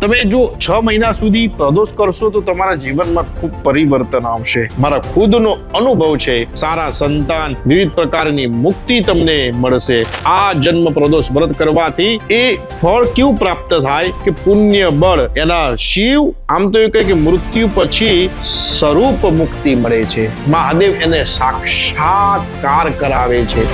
તમે જો છ મહિના સુધી પ્રદોષ કરશો તો તમારા જીવનમાં ખૂબ પરિવર્તન આવશે. મારા ખુદનો અનુભવ છે, સારા સંતાન, વિવિધ પ્રકારની મુક્તિ તમને મળશે. આ જન્મ પ્રદોષ વ્રત કરવાથી એ ફળ કેવું પ્રાપ્ત થાય કે પુણ્ય બળ? એના શિવ આમ તો એ કહે કે મૃત્યુ પછી સ્વરૂપ મુક્તિ મળે છે. મહાદેવ એને સાક્ષાત્કાર કરાવે છે.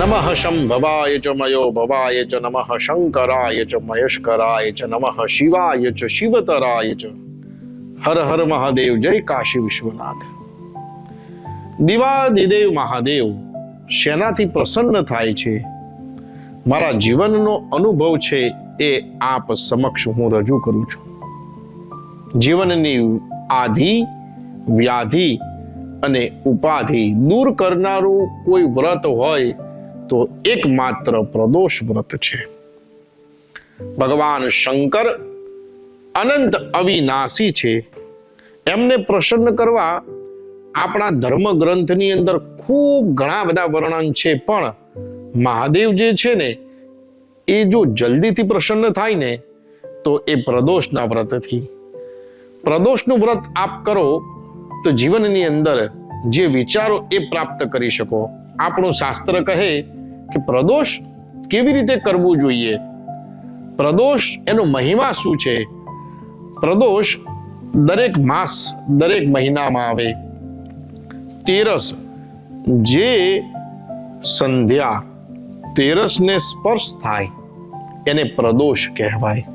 નમઃ શંભવાય ચ મયો ભવાય ચ નમઃ શંકરાય ચ મહેશ્કરાય ચ નમઃ શિવાય ચ શિવતરાય ચ હર હર મહાદેવ જય કાશી વિશ્વનાથ દિવાદિદેવ મહાદેવ શેનાથી પ્રસન્ન થાય છે? મારા જીવનનો અનુભવ છે એ આપ સમક્ષ હું રજૂ કરું છું. જીવનની આધિ, વ્યાધિ અને ઉપાધિ દૂર કરનારું કોઈ વ્રત હોય તો એકમાત્ર પ્રદોષ વ્રત છે. ભગવાન શંકર અનંત અવિનાશી છે. એમને પ્રસન્ન કરવા આપણા ધર્મ ગ્રંથની અંદર ખૂબ ઘણા બધા વર્ણન છે, પણ મહાદેવ જે છે ને, એ જો જલ્દીથી પ્રસન્ન થાય ને, તો એ પ્રદોષના વ્રતથી. પ્રદોષનું વ્રત આપ કરો, તો જીવનની અંદર જે વિચારો એ પ્રાપ્ત કરી શકો. આપણું શાસ્ત્ર કહે કે પ્રદોષ કેવી રીતે કરવું જોઈએ? પ્રદોષ એનો મહિમા શું છે? પ્રદોષ દરેક માસ, દરેક મહિનામાં આવે. તેરસ જે સંધ્યા, તેરસને સ્પર્શ થાય, એને પ્રદોષ કહેવાય.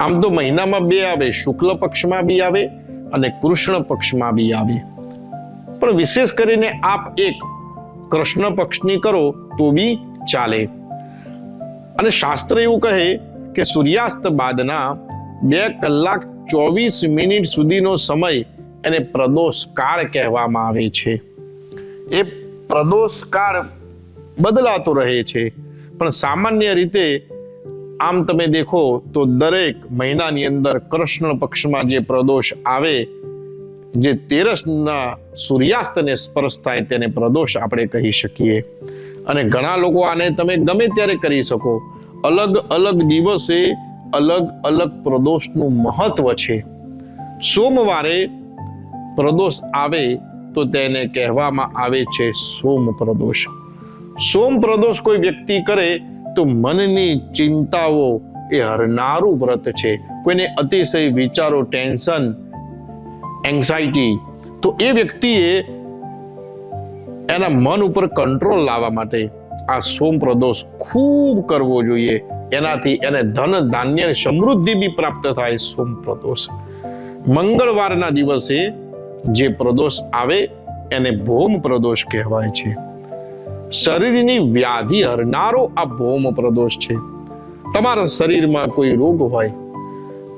આમ તો મહિનામાં બે આવે, શુક્લ પક્ષમાં બી આવે અને કૃષ્ણ પક્ષમાં બી આવે. પણ વિશેષ કરીને આપ એક કૃષ્ણ પક્ષની કરો તો બી ચાલે. અને શાસ્ત્ર એવું કહે કે સૂર્યાસ્ત બાદના બે કલાક ચોવીસ મિનિટ સુધીનો સમય એને પ્રદોષ કાળ કહેવામાં આવે છે. એ પ્રદોષ કાળ બદલાતો રહે છે. પણ સામાન્ય રીતે આમ તમે દેખો તો દરેક મહિનાની અંદર કૃષ્ણ પક્ષમાં જે પ્રદોષ આવે, જે તેરસના સૂર્યાસ્તને સ્પર્શ થાય તેને પ્રદોષ આપણે કહી શકીએ. અને ઘણા લોકો આને તમે ગમે ત્યારે કરી શકો. અલગ અલગ દિવસે અલગ અલગ પ્રદોષનું મહત્વ છે. સોમવારે પ્રદોષ આવે તો તેને કહેવામાં આવે છે સોમ પ્રદોષ. સોમ પ્રદોષ કોઈ વ્યક્તિ કરે તો મનની ચિંતાઓ એ હરનારું વ્રત છે. કોઈને અતિશય વિચારો, ટેન્શન એન્ઝાઇટી તો એ વ્યક્તિએ એના મન ઉપર કંટ્રોલ લાવવા માટે આ સોમ પ્રદોષ ખૂબ કરવો જોઈએ. એનાથી એને ધન ધાન્ય સમૃદ્ધિ બી પ્રાપ્ત થાય સોમ પ્રદોષ. મંગળવારના દિવસે જે પ્રદોષ આવે એને ભૌમ પ્રદોષ કહેવાય છે. શરીરની વ્યાધિ હરનારો આ ભૌમ પ્રદોષ છે. તમારા શરીરમાં કોઈ રોગ હોય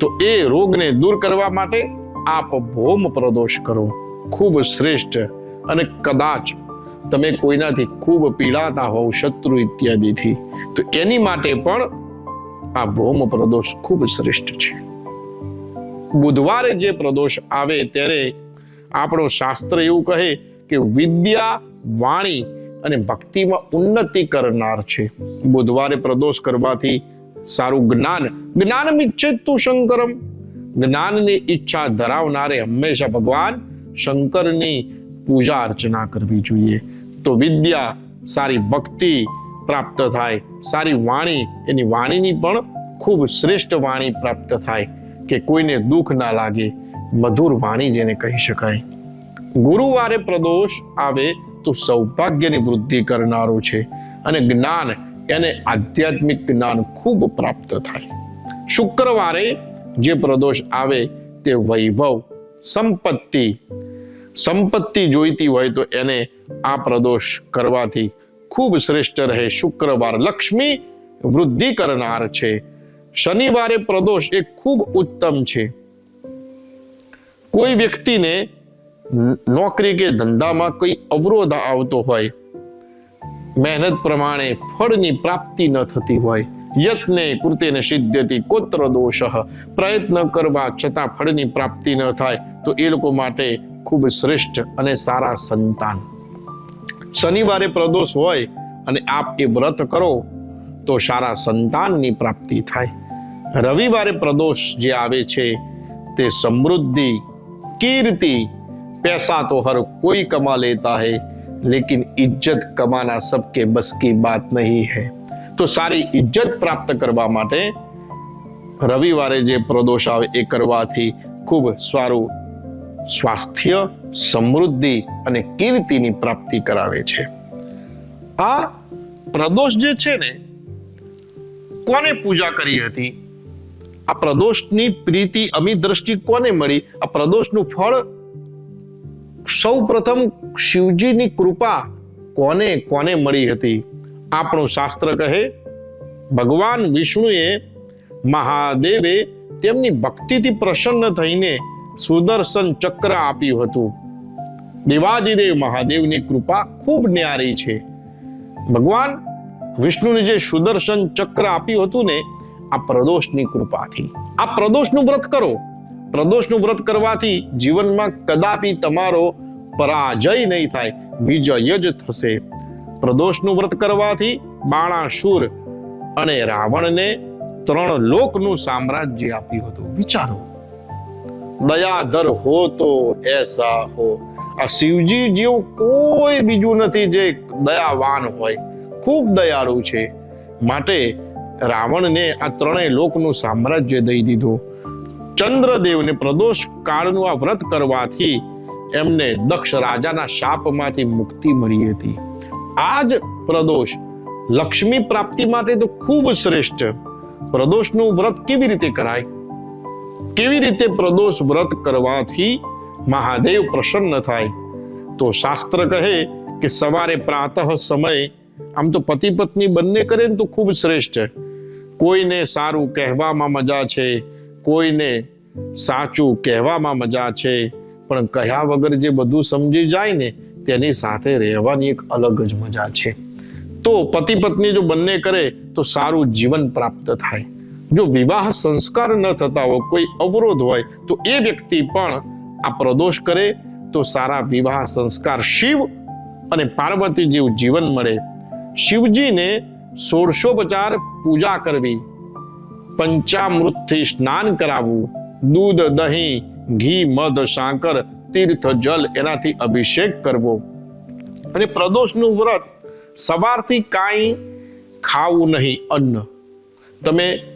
તો એ રોગને દૂર કરવા માટે આપ ભૌમ પ્રદોષ કરો. ખૂબ શ્રેષ્ઠ અને કદાચ તમે કોઈનાથી ખૂબ પીડાતા હોવ, શત્રુ ઇત્યાદિથી, તો એની માટે પણ આ ભૌમ પ્રદોષ ખૂબ શ્રેષ્ઠ છે. બુધવારે જે પ્રદોષ આવે ત્યારે આપણો શાસ્ત્ર એવું કહે કે વિદ્યા, વાણી અને ભક્તિમાં ઉન્નતિ કરનાર છે. બુધવારે પ્રદોષ કરવાથી સારું જ્ઞાન જ્ઞાન ઈચ્છેતુ શંકરમ. જ્ઞાનની ઈચ્છા ધરાવનારે હંમેશા ભગવાન શંકરની પૂજા અર્ચના કરવી જોઈએ. તો વિદ્યા, સારી ભક્તિ પ્રાપ્ત થાય. સારી વાણી, એની વાણીની પણ ખૂબ શ્રેષ્ઠ વાણી પ્રાપ્ત થાય કે કોઈને દુઃખ ના લાગે. મધુર વાણી જેને કહી શકાય. ગુરુવારે પ્રદોષ આવે તો સૌભાગ્યની વૃદ્ધિ કરનારો છે અને જ્ઞાન એને આધ્યાત્મિક જ્ઞાન ખૂબ પ્રાપ્ત થાય. શુક્રવારે જે પ્રદોષ આવે તે વૈભવ, સંપત્તિ સંપત્તિ જોઈતી હોય તો એને આ પ્રદોષ કરવાથી ખૂબ શ્રેષ્ઠ રહે. શુક્રવાર લક્ષ્મી વૃદ્ધિ કરનાર છે. શનિવારે પ્રદોષ એ ખૂબ ઉત્તમ છે. કોઈ વ્યક્તિને નોકરી કે ધંધામાં કોઈ અવરોધ આવતો હોય, મહેનત પ્રમાણે ફળની પ્રાપ્તિ ન થતી હોય, યત્ને કૃતેને સિદ્ધ્યતિ કોત્ર દોષ, પ્રયત્ન કરવા છતાં ફળની પ્રાપ્તિ ન થાય, તો એ લોકો માટે ખૂબ શ્રેષ્ઠ અને સારા સંતાન. શનિવારે પ્રદોષ હોય અને આપ એ વ્રત કરો, તો સારા સંતાનની પ્રાપ્તિ થાય. રવિવારે પ્રદોષ જે આવે છે, તે સમૃદ્ધિ, કીર્તિ, પૈસા તો હર કોઈ કમા લેતા હૈ, લેકિન ઇજ્જત કમાના સબકે બસ કી બાત નહીં હૈ. તો સારી ઇજ્જત પ્રાપ્ત કરવા માટે રવિવારે જે પ્રદોષ આવે એ કરવાથી ખૂબ સારું સ્વાસ્થ્ય, સમૃદ્ધિ અને કીર્તિની પ્રાપ્તિ કરાવે છે. આ પ્રદોષ જે છે ને, કોને પૂજા કરી હતી? આ પ્રદોષની પ્રીતિ અમી દ્રષ્ટિ કોને મળી? આ પ્રદોષનું ફળ સૌ પ્રથમ શિવજીની કૃપા કોને કોને મળી હતી? આપણું શાસ્ત્ર કહે, ભગવાન વિષ્ણુએ મહાદેવે તેમની ભક્તિથી પ્રસન્ન થઈને સુદર્શન ચક્ર આપ્યું હતું. દેવાદિદેવ મહાદેવની કૃપા ખૂબ ન્યારી છે. ભગવાન વિષ્ણુને જે સુદર્શન ચક્ર આપ્યું હતું ને, આ પ્રદોષની કૃપાથી. આ પ્રદોષનું વ્રત કરો. પ્રદોષનું વ્રત કરવાથી જીવનમાં કદાપી તમારો પરાજય નહીં થાય, વિજય જ થશે. પ્રદોષનું વ્રત કરવાથી બાણાસુર અને રાવણને ત્રણ લોકનું સામ્રાજ્ય આપ્યું હતું. વિચારો. દયાધર હો તો એસા હો. આ શિવજી જેવું કોઈ બીજું નથી જે દયાવાન હોય. ખૂબ દયાળુ છે. માટે રાવણને આ ત્રણેય લોકનું સામ્રાજ્ય દઈ દીધું. ચંદ્રદેવને પ્રદોષ કાળનું આ વ્રત કરવાથી એમને દક્ષ રાજાના શાપમાંથી મુક્તિ મળી હતી. આ જ પ્રદોષ લક્ષ્મી પ્રાપ્તિ માટે તો ખૂબ શ્રેષ્ઠ. પ્રદોષનું વ્રત કેવી રીતે કરાય? કેવી રીતે પ્રદોષ વ્રત કરવાથી મહાદેવ પ્રસન્ન થાય? તો શાસ્ત્ર કહે કે સવારે પ્રાતઃ સમય, આમ તો પતિ પત્ની બંને કરે ને તો ખૂબ શ્રેષ્ઠ. કોઈને સારું કહેવામાં મજા છે, કોઈને સાચું કહેવામાં મજા છે, પણ કહ્યા વગર જે બધું સમજી જાય ને, તેની સાથે રહેવાની એક અલગ જ મજા છે. તો પતિ પત્ની જો બંને કરે, તો સારું જીવન પ્રાપ્ત થાય. જો વિવાહ સંસ્કાર ન થતા હોય, કોઈ અવરોધ હોય, તો એ વ્યક્તિ પણ આ પ્રદોષ કરે, તો સારા વિવાહ સંસ્કાર શિવ અને પાર્વતી જેવું જીવન મળે. શિવજીને ષોડશોપચાર પૂજા કરવી, પંચામૃતથી સ્નાન કરાવવું, દૂધ, દહીં, ઘી, મધ, સાકર, તીર્થ, જલ એનાથી અભિષેક કરવો. અને પ્રદોષનું વ્રત, સવારથી કાંઈ ખાવું નહીં, અન્ન. તમે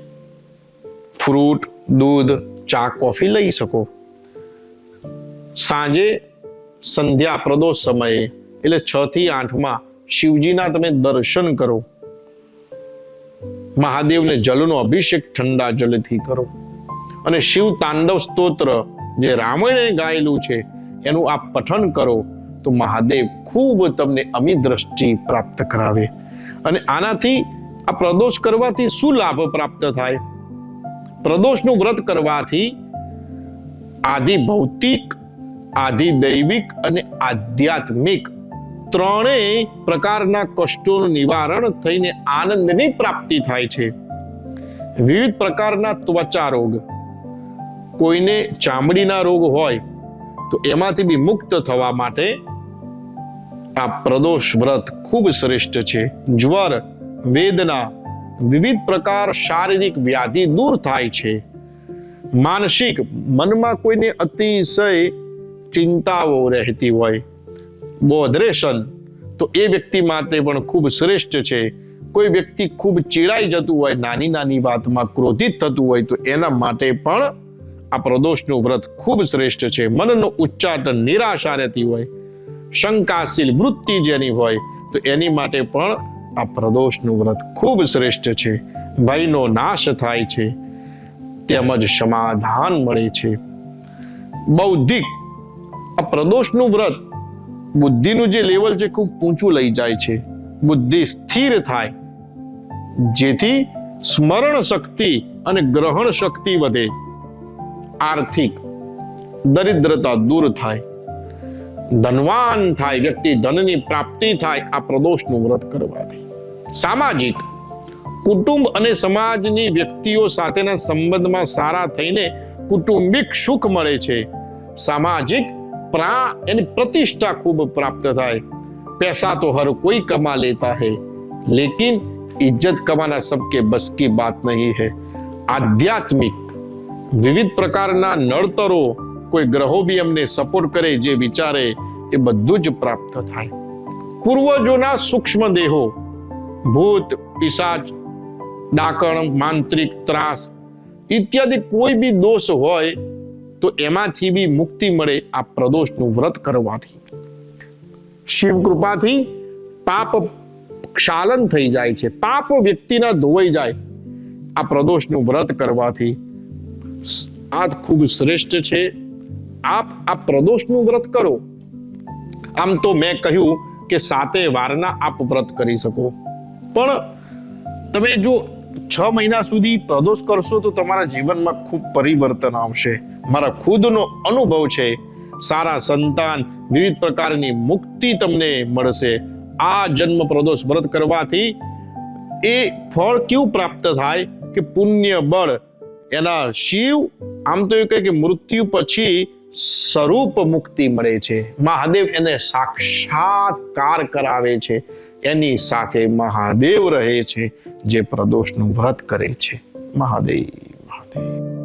ફ્રૂટ, દૂધ, ચા, કોફી લઈ શકો. સાંજે સંધ્યા પ્રદોષ સમયે, એટલે છ થી આઠમાં શિવજીના તમે દર્શન કરો. મહાદેવને જલનો અભિષેક ઠંડા જલથી કરો. અને શિવ તાંડવ સ્તોત્ર જે રામાયણે ગાયેલું છે, એનું આપ પઠન કરો, તો મહાદેવ ખૂબ તમને અમી દ્રષ્ટિ પ્રાપ્ત કરાવે. અને આનાથી આ પ્રદોષ કરવાથી શું લાભ પ્રાપ્ત થાય? પ્રદોષનું વ્રત કરવાથી આદિ ભૌતિક, આદિ દૈવિક અને આધ્યાત્મિક ત્રણેય પ્રકારના કષ્ટોનું નિવારણ થઈને આનંદની પ્રાપ્તિ થાય છે. વિવિધ પ્રકારના ત્વચા રોગ. કોઈને ચામડીના રોગ હોય તો એમાંથી બી મુક્ત થવા માટે આ પ્રદોષ વ્રત ખૂબ શ્રેષ્ઠ છે. જ્વર, વેદના વિવિધ પ્રકાર શારીરિક વ્યાધિ દૂર થાય છે. માનસિક મનમાં કોઈને અતિશય ચિંતાઓ રહેતી હોય. બોધરેશન તો એ વ્યક્તિ માટે પણ ખૂબ શ્રેષ્ઠ છે. કોઈ વ્યક્તિ ખૂબ ચીડાઈ જતું હોય, નાની નાની વાતમાં ક્રોધિત થતું હોય તો એના માટે પણ આ પ્રદોષનું વ્રત ખૂબ શ્રેષ્ઠ છે. મનનો ઉચ્ચાટન નિરાશા રહેતી હોય. શંકાશીલ વૃત્તિ જેની હોય તો એની માટે પણ આ પ્રદોષનું વ્રત ખૂબ શ્રેષ્ઠ છે. ભયનો નાશ થાય છે. તેમજ સમાધાન મળે છે. બૌદ્ધિક આ પ્રદોષનું વ્રત બુદ્ધિનું જે લેવલ છે ખૂબ ઊંચું લઈ જાય છે. બુદ્ધિ સ્થિર થાય. જેથી સ્મરણ શક્તિ અને ગ્રહણ શક્તિ વધે. આર્થિક દરિદ્રતા દૂર થાય. ધનવાન થાય, વ્યક્તિ ધનની પ્રાપ્તિ થાય આ પ્રદોષનું વ્રત કરવાથી. સામાજિક, કુટુંબ અને સમાજની વ્યક્તિઓ સાથેના સંબંધમાં સારા થઈને કુટુંબિક સુખ મળે છે. સામાજિક પ્રા એની પ્રતિષ્ઠા ખૂબ પ્રાપ્ત થાય. પૈસા તો હર કોઈ કમા લેતા હે, લેકિન ઇજ્જત કમાના સબકે બસ કી બાત નહીં હે. આધ્યાત્મિક, વિવિધ પ્રકારના નળતરો કોઈ ગ્રહો બી અમને સપોર્ટ કરે જે વિચારે એ બધું જ પ્રાપ્ત થાય. પૂર્વજોના સૂક્ષ્મ દેહો ભૂત, પિશાચ, ડાકણ, માંત્રિક, ત્રાસ ઇત્યાદિ કોઈ બી દોષ હોય તો એમાંથી બી મુક્તિ મળે આ પ્રદોષનું વ્રત કરવાથી. શિવ કૃપાથી પાપ ક્ષાલન થઈ જાય છે. પાપ વ્યક્તિના ધોવાઈ જાય. આ પ્રદોષનું વ્રત કરવાથી આ ખૂબ શ્રેષ્ઠ છે. આપ આ પ્રદોષનું વ્રત કરો. આમ તો મેં કહ્યું કે સાતે વારના આપ વ્રત કરી શકો. પણ તમે જો છ મહિના સુધી પ્રદોષ કરશો તો તમારા જીવનમાં ખૂબ પરિવર્તન આવશે. મારા ખુદનો અનુભવ છે, સારા સંતાન વિવિધ પ્રકારની મુક્તિ તમને મળશે. આ જન્મ પ્રદોષ વ્રત કરવાથી એ ફળ કેવું પ્રાપ્ત થાય કે પુણ્ય બળ? એના શિવ આમ તો એ કહે કે મૃત્યુ પછી સ્વરૂપ મુક્તિ મળે છે. મહાદેવ એને સાક્ષાત્કાર કરાવે છે. એની સાથે મહાદેવ રહે છે જે પ્રદોષનું વ્રત કરે છે. મહાદેવ મહાદેવ.